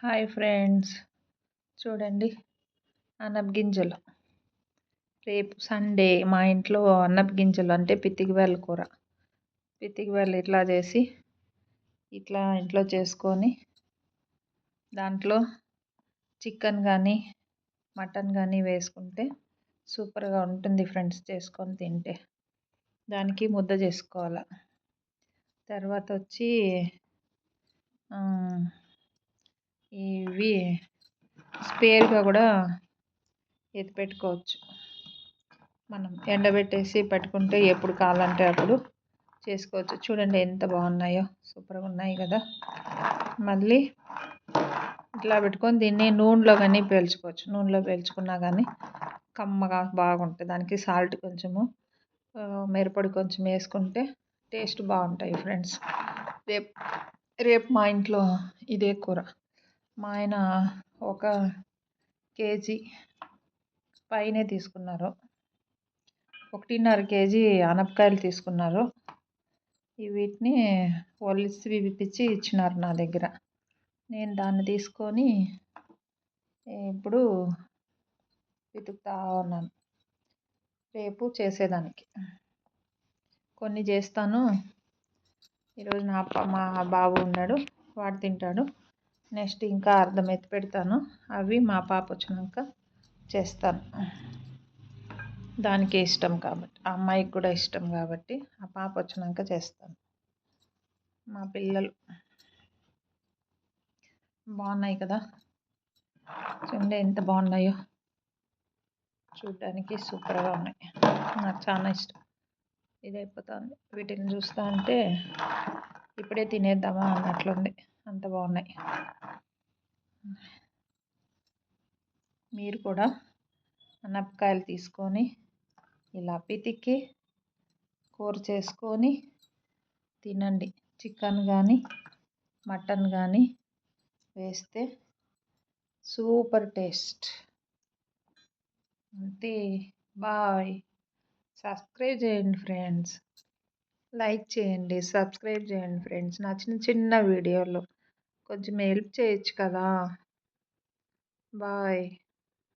Hi friends. చూడండి అన్నపు గింజలు. రేపు సండే మా ఇంట్లో అన్నపు గింజలు అంటే పితికివేళ్ళ కూర. పితికివేళ్ళు ఇట్లా చేసి ఇట్లా ఇంట్లో చేసుకొని దాంట్లో చికెన్ కానీ మటన్ కానీ వేసుకుంటే సూపర్గా ఉంటుంది ఫ్రెండ్స్ చేసుకొని తింటే. దానికి ముద్ద చేసుకోవాలి. తర్వాత వచ్చి ఇవి స్పేర్గా కూడా ఎత్తి పెట్టుకోవచ్చు. మనం ఎండబెట్టేసి పెట్టుకుంటే ఎప్పుడు కావాలంటే అప్పుడు చేసుకోవచ్చు. చూడండి ఎంత బాగున్నాయో. సూపర్గా ఉన్నాయి కదా. మళ్ళీ ఇట్లా పెట్టుకొని దీన్ని నూనెలో కానీ పేల్చుకోవచ్చు. నూనెలో పేల్చుకున్నా కానీ కమ్మగా బాగుంటుంది. దానికి సాల్ట్ కొంచెము మిరపొడి కొంచెం వేసుకుంటే టేస్ట్ బాగుంటాయి ఫ్రెండ్స్. రేపు రేపు మా ఇంట్లో ఇదే కూర. మా ఆయన ఒక కేజీ పైనే తీసుకున్నారు. ఒకటిన్నర కేజీ ఆనపకాయలు తీసుకున్నారు. వీటిని ఒలిసి విప్పించి ఇచ్చినారు నా దగ్గర. నేను దాన్ని తీసుకొని ఇప్పుడు వెతుకుతా ఉన్నాను. రేపు చేసేదానికి. కొన్ని చేస్తాను. ఈరోజు నా మా బాబు ఉన్నాడు. వాడు తింటాడు. నెక్స్ట్ ఇంకా అర్ధం ఎత్తి పెడతాను. అవి మా పాప వచ్చినాక చేస్తాను. దానికి ఇష్టం కాబట్టి ఆ అమ్మాయికి కూడా ఇష్టం కాబట్టి ఆ పాప వచ్చినాక చేస్తాను. మా పిల్లలు బాగున్నాయి కదా? చూడండి ఎంత బాగున్నాయో. చూడటానికి సూపర్గా ఉన్నాయి. నాకు చాలా ఇష్టం. ఇది అయిపోతుంది. వీటిని చూస్తా ఉంటే ఇప్పుడే తినేద్దామా అన్నట్లుంది. అంత బాగున్నాయి. మీరు కూడా అనపకాయలు తీసుకొని ఇలా పితికి కూర చేసుకొని తినండి. చికెన్ కానీ మటన్ కానీ వేస్తే సూపర్ టేస్ట్. అంతే. బాయ్. సబ్స్క్రైబ్ చేయండి ఫ్రెండ్స్. లైక్ చేయండి. సబ్స్క్రైబ్ చేయండి ఫ్రెండ్స్. నా చిన్న చిన్న వీడియోలు. కొంచెం హెల్ప్ చేయొచ్చు కదా. బాయ్.